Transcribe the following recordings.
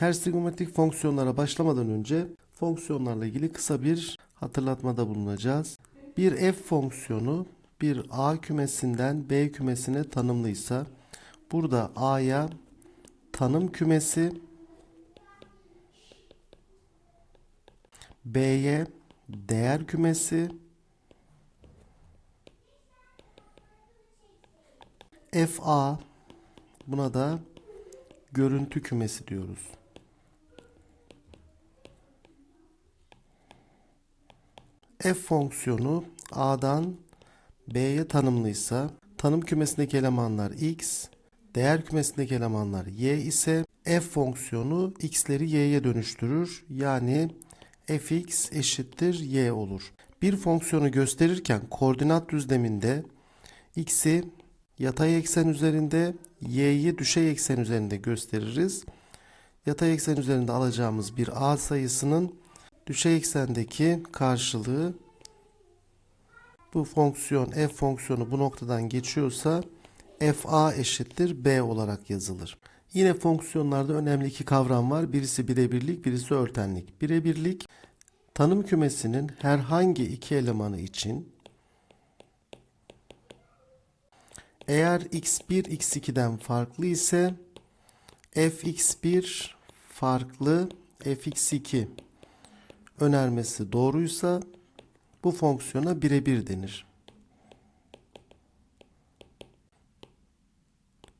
Ters trigonometrik fonksiyonlara başlamadan önce fonksiyonlarla ilgili kısa bir hatırlatmada bulunacağız. Bir f fonksiyonu bir a kümesinden b kümesine tanımlıysa burada a'ya tanım kümesi b'ye değer kümesi fa buna da görüntü kümesi diyoruz. F fonksiyonu a'dan b'ye tanımlıysa tanım kümesindeki elemanlar x, değer kümesindeki elemanlar y ise f fonksiyonu x'leri y'ye dönüştürür. Yani fx eşittir y olur. Bir fonksiyonu gösterirken koordinat düzleminde x'i yatay eksen üzerinde, y'yi düşey eksen üzerinde gösteririz. Yatay eksen üzerinde alacağımız bir a sayısının düşey eksendeki karşılığı bu fonksiyon f fonksiyonu bu noktadan geçiyorsa fa eşittir b olarak yazılır. Yine fonksiyonlarda önemli iki kavram var. Birisi birebirlik, birisi örtenlik. Birebirlik tanım kümesinin herhangi iki elemanı için eğer x1 x2'den farklı ise fx1 farklı fx2 önermesi doğruysa bu fonksiyona birebir denir.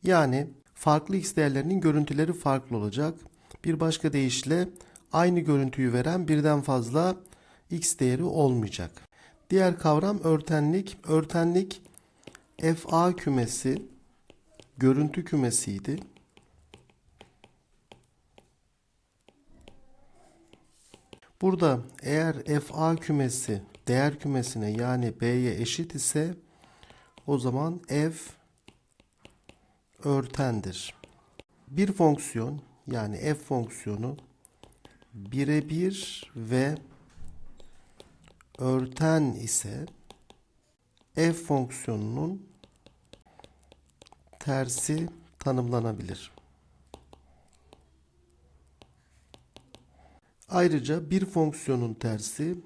Yani farklı x değerlerinin görüntüleri farklı olacak. Bir başka deyişle aynı görüntüyü veren birden fazla x değeri olmayacak. Diğer kavram örtenlik. Örtenlik fa kümesi görüntü kümesiydi. Burada eğer fa kümesi değer kümesine yani b'ye eşit ise o zaman f örtendir. Bir fonksiyon yani f fonksiyonu birebir ve örten ise f fonksiyonunun tersi tanımlanabilir. Ayrıca bir fonksiyonun tersi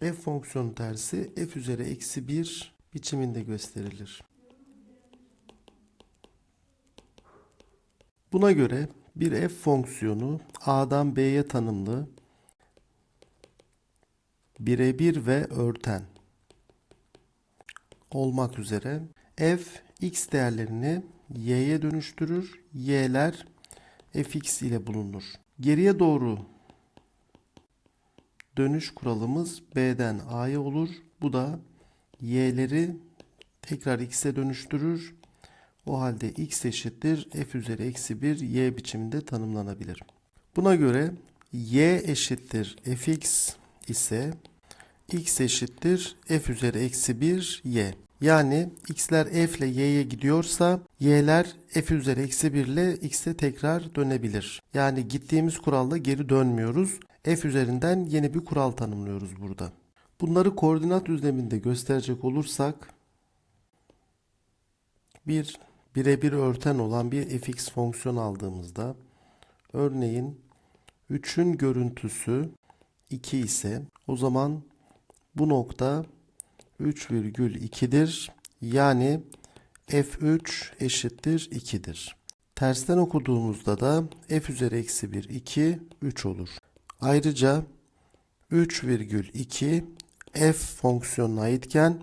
f fonksiyonun tersi f üzeri eksi 1 biçiminde gösterilir. Buna göre bir f fonksiyonu a'dan b'ye tanımlı birebir ve örten olmak üzere f x değerlerini y'ye dönüştürür. y'ler fx ile bulunur. Geriye doğru dönüş kuralımız b'den a'ya olur. Bu da y'leri tekrar x'e dönüştürür. O halde x eşittir f üzeri eksi 1 y biçiminde tanımlanabilir. Buna göre y eşittir fx ise x eşittir f üzeri eksi 1 y. Yani x'ler f ile y'ye gidiyorsa y'ler f üzeri eksi 1 ile x'e tekrar dönebilir. Yani gittiğimiz kuralla geri dönmüyoruz. f üzerinden yeni bir kural tanımlıyoruz burada. Bunları koordinat düzleminde gösterecek olursak bir birebir örten olan bir fx fonksiyon aldığımızda örneğin 3'ün görüntüsü 2 ise o zaman bu nokta 3,2'dir. Yani f3 eşittir 2'dir. Tersten okuduğumuzda da f üzeri eksi 1 2 3 olur. Ayrıca 3,2 f fonksiyonuna aitken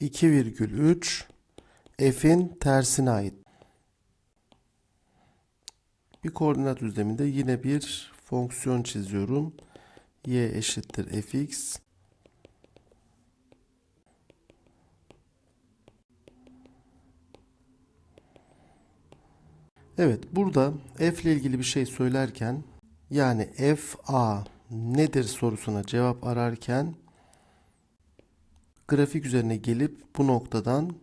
2,3 f'in tersine ait. Bir koordinat düzleminde yine bir fonksiyon çiziyorum. y eşittir fx. Evet burada f ile ilgili bir şey söylerken yani fa nedir sorusuna cevap ararken grafik üzerine gelip bu noktadan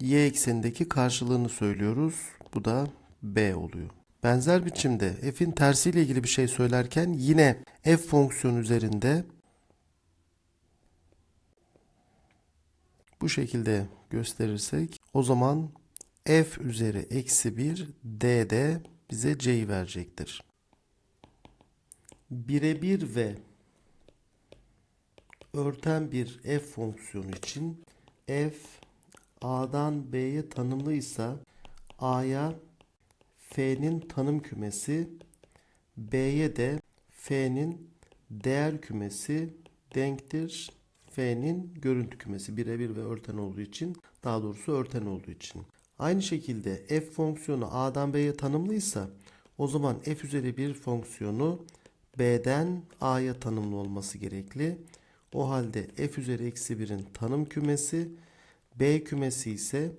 y eksenindeki karşılığını söylüyoruz. Bu da b oluyor. Benzer biçimde f'in tersiyle ilgili bir şey söylerken yine f fonksiyonu üzerinde bu şekilde gösterirsek o zaman f üzeri eksi 1 d de bize c'yi verecektir. Birebir ve örten bir f fonksiyonu için f a'dan b'ye tanımlıysa a'ya f'nin tanım kümesi b'ye de f'nin değer kümesi denktir f'nin görüntü kümesi birebir ve örten olduğu için daha doğrusu örten olduğu için. Aynı şekilde f fonksiyonu a'dan b'ye tanımlıysa o zaman f üzeri bir fonksiyonu b'den a'ya tanımlı olması gerekli. O halde f üzeri eksi 1'in tanım kümesi b kümesi ise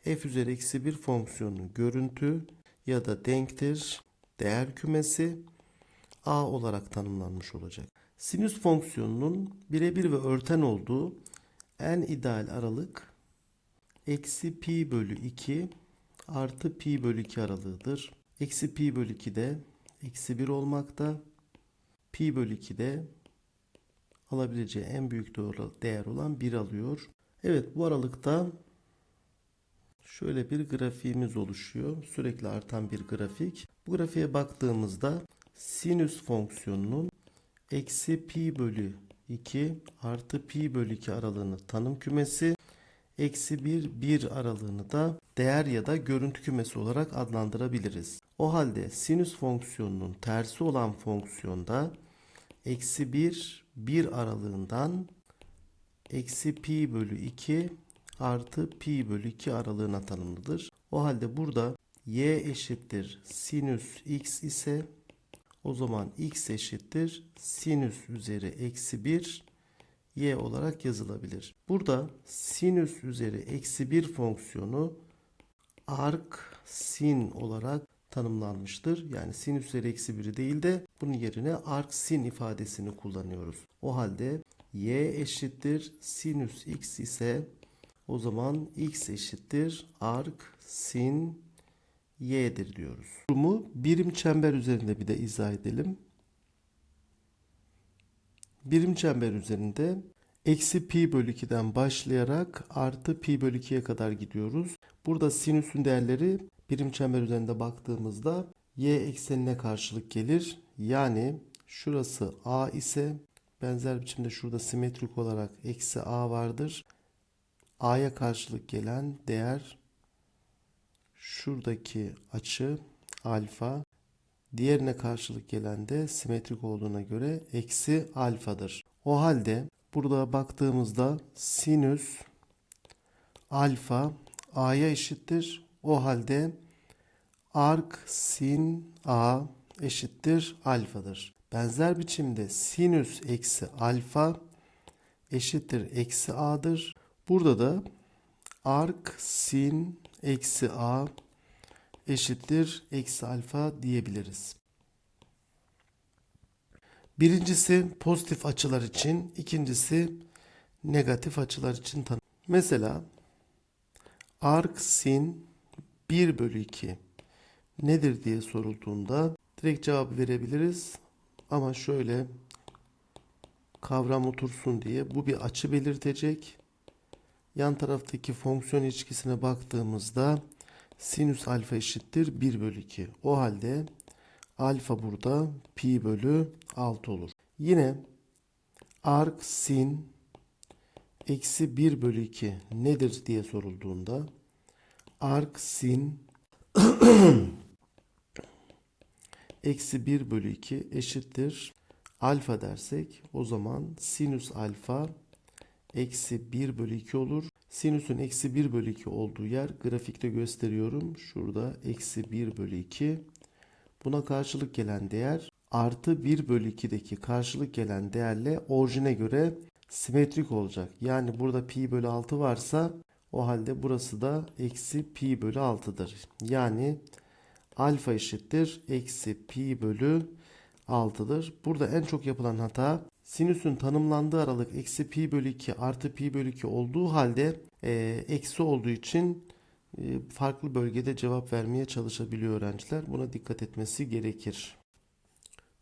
f üzeri eksi 1 fonksiyonun görüntü ya da denktir değer kümesi a olarak tanımlanmış olacak. Sinüs fonksiyonunun birebir ve örten olduğu en ideal aralık eksi pi bölü 2 artı pi bölü 2 aralığıdır. Eksi pi bölü 2 de eksi 1 olmakta. Pi bölü 2 de alabileceği en büyük değer olan 1 alıyor. Evet bu aralıkta şöyle bir grafiğimiz oluşuyor. Sürekli artan bir grafik. Bu grafiğe baktığımızda sinüs fonksiyonunun eksi pi bölü 2 artı pi bölü 2 aralığını tanım kümesi eksi 1 1 aralığını da değer ya da görüntü kümesi olarak adlandırabiliriz. O halde sinüs fonksiyonunun tersi olan fonksiyonda eksi 1 1 aralığından eksi pi bölü 2 artı pi bölü 2 aralığına tanımlıdır. O halde burada y eşittir sinüs x ise o zaman x eşittir sinüs üzeri eksi 1 y olarak yazılabilir. Burada sinüs üzeri eksi 1 fonksiyonu arc sin olarak tanımlanmıştır. Yani sinüs üzeri eksi 1'i değil de bunun yerine arc sin ifadesini kullanıyoruz. O halde y eşittir sinüs x ise o zaman x eşittir arc sin y'dir diyoruz. Durumu birim çember üzerinde bir de izah edelim. Birim çember üzerinde eksi pi bölü 2'den başlayarak artı pi bölü 2'ye kadar gidiyoruz. Burada sinüsün değerleri birim çember üzerinde baktığımızda y eksenine karşılık gelir. Yani şurası a ise benzer biçimde şurada simetrik olarak eksi a vardır. a'ya karşılık gelen değer şuradaki açı alfa diğerine karşılık gelen de simetrik olduğuna göre eksi alfadır. O halde burada baktığımızda sinüs alfa a'ya eşittir. O halde arc sin a eşittir alfadır. Benzer biçimde sinüs eksi alfa eşittir eksi a'dır. Burada da arc sin eksi a eşittir eksi alfa diyebiliriz. Birincisi pozitif açılar için, ikincisi negatif açılar için tanım. Mesela arc sin 1 bölü 2 nedir diye sorulduğunda direkt cevabı verebiliriz. Ama şöyle kavram otursun diye bu bir açı belirtecek. Yan taraftaki fonksiyon ilişkisine baktığımızda sinüs alfa eşittir 1 bölü 2. O halde alfa burada pi bölü 6 olur. Yine arc sin eksi 1 bölü 2 nedir diye sorulduğunda arc sin eksi 1 bölü 2 eşittir alfa dersek o zaman sinüs alfa eksi 1 bölü 2 olur. Sinüsün eksi 1 bölü 2 olduğu yer grafikte gösteriyorum. Şurada eksi 1 bölü 2. Buna karşılık gelen değer artı 1 bölü 2'deki karşılık gelen değerle orijine göre simetrik olacak. Yani burada pi bölü 6 varsa o halde burası da eksi pi bölü 6'dır. Yani alfa eşittir eksi pi bölü 6'dır. Burada en çok yapılan hata sinüsün tanımlandığı aralık eksi pi bölü 2 artı pi bölü 2 olduğu halde e, eksi olduğu için e, farklı bölgede cevap vermeye çalışabiliyor öğrenciler. Buna dikkat etmesi gerekir.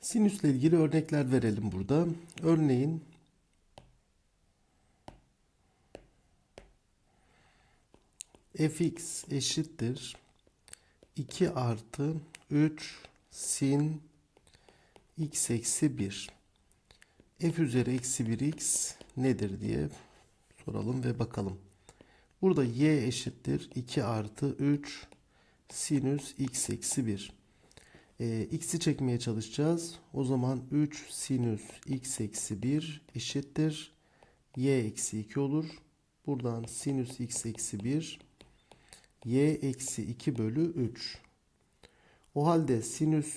Sinüsle ilgili örnekler verelim burada. Örneğin fx eşittir 2 artı 3 sin x eksi 1. f üzeri eksi 1x nedir diye soralım ve bakalım. Burada y eşittir 2 artı 3 sinüs x eksi 1. Ee, x'i çekmeye çalışacağız. O zaman 3 sinüs x eksi 1 eşittir. y eksi 2 olur. Buradan sinüs x eksi 1 y eksi 2 bölü 3. O halde sinüs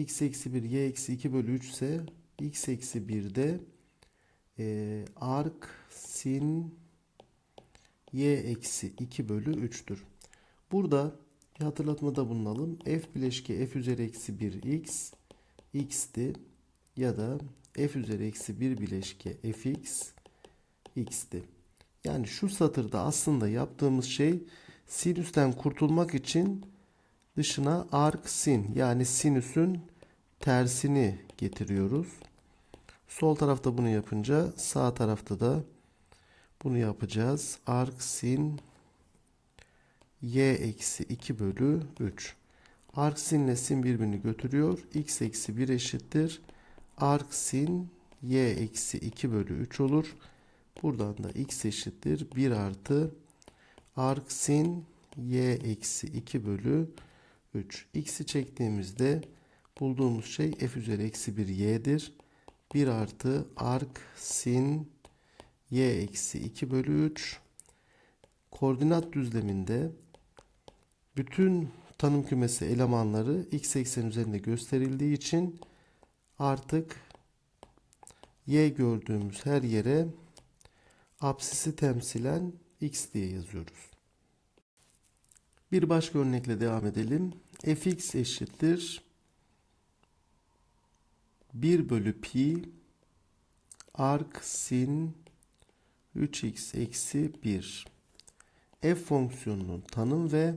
x eksi 1 y eksi 2 bölü 3 ise x eksi 1'de e, arc sin y eksi 2 bölü 3'tür. Burada bir hatırlatmada bulunalım. f bileşki f üzeri eksi 1 x x'ti ya da f üzeri eksi 1 bileşki fx x'ti. Yani şu satırda aslında yaptığımız şey sinüsten kurtulmak için dışına arc sin yani sinüsün tersini getiriyoruz. Sol tarafta bunu yapınca sağ tarafta da bunu yapacağız. Arc sin y eksi 2 bölü 3. Arc sin ile sin birbirini götürüyor. x eksi 1 eşittir. Arc sin y eksi 2 bölü 3 olur. Buradan da x eşittir 1 artı arc sin y eksi 2 bölü 3. x'i çektiğimizde bulduğumuz şey f üzeri eksi 1 y'dir. 1 artı arc sin y eksi 2 bölü 3. Koordinat düzleminde bütün tanım kümesi elemanları x eksen üzerinde gösterildiği için artık y gördüğümüz her yere apsisi temsilen x diye yazıyoruz. Bir başka örnekle devam edelim. fx eşittir 1 bölü pi arc sin 3x eksi 1 f fonksiyonunun tanım ve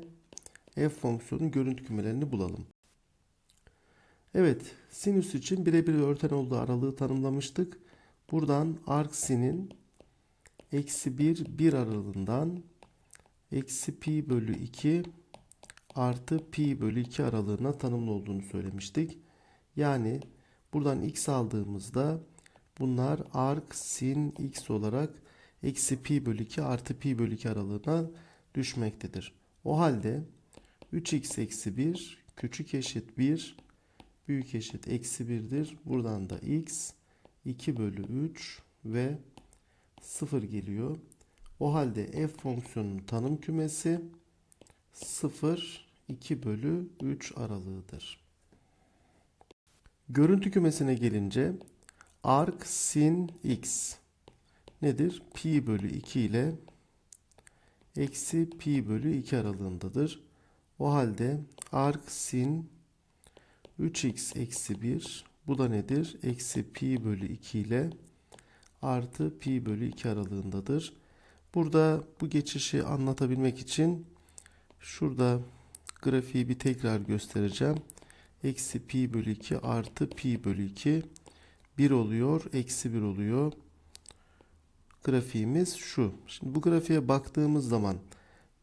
f fonksiyonunun görüntü kümelerini bulalım. Evet, sinüs için birebir örten olduğu aralığı tanımlamıştık. Buradan arc sinin eksi 1 1 aralığından eksi pi bölü 2 artı pi bölü 2 aralığına tanımlı olduğunu söylemiştik. Yani buradan x aldığımızda bunlar arc sin x olarak eksi pi bölü 2 artı pi bölü 2 aralığına düşmektedir. O halde 3x eksi 1 küçük eşit 1 büyük eşit eksi 1'dir. Buradan da x 2 bölü 3 ve 0 geliyor. O halde f fonksiyonunun tanım kümesi 0 2 bölü 3 aralığıdır. Görüntü kümesine gelince arc sin x nedir? Pi bölü 2 ile eksi pi bölü 2 aralığındadır. O halde arc sin 3x eksi 1 bu da nedir? Eksi pi bölü 2 ile artı pi bölü 2 aralığındadır. Burada bu geçişi anlatabilmek için şurada grafiği bir tekrar göstereceğim. Eksi pi bölü 2 artı pi bölü 2 1 oluyor. Eksi 1 oluyor. Grafiğimiz şu. Şimdi bu grafiğe baktığımız zaman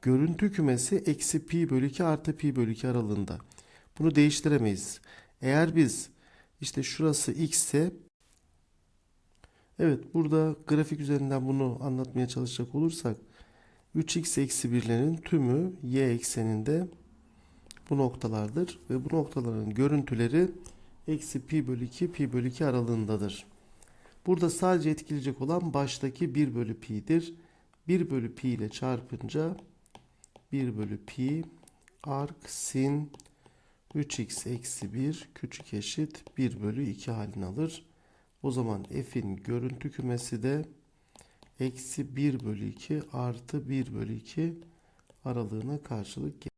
görüntü kümesi eksi pi bölü 2 artı pi bölü 2 aralığında. Bunu değiştiremeyiz. Eğer biz işte şurası x ise Evet burada grafik üzerinden bunu anlatmaya çalışacak olursak 3x eksi 1'lerin tümü y ekseninde bu noktalardır ve bu noktaların görüntüleri eksi pi bölü 2 pi bölü 2 aralığındadır. Burada sadece etkileyecek olan baştaki 1 bölü pi'dir. 1 bölü pi ile çarpınca 1 bölü pi arc sin 3x eksi 1 küçük eşit 1 bölü 2 halini alır. O zaman f'in görüntü kümesi de eksi 1 bölü 2 artı 1 bölü 2 aralığına karşılık gelir.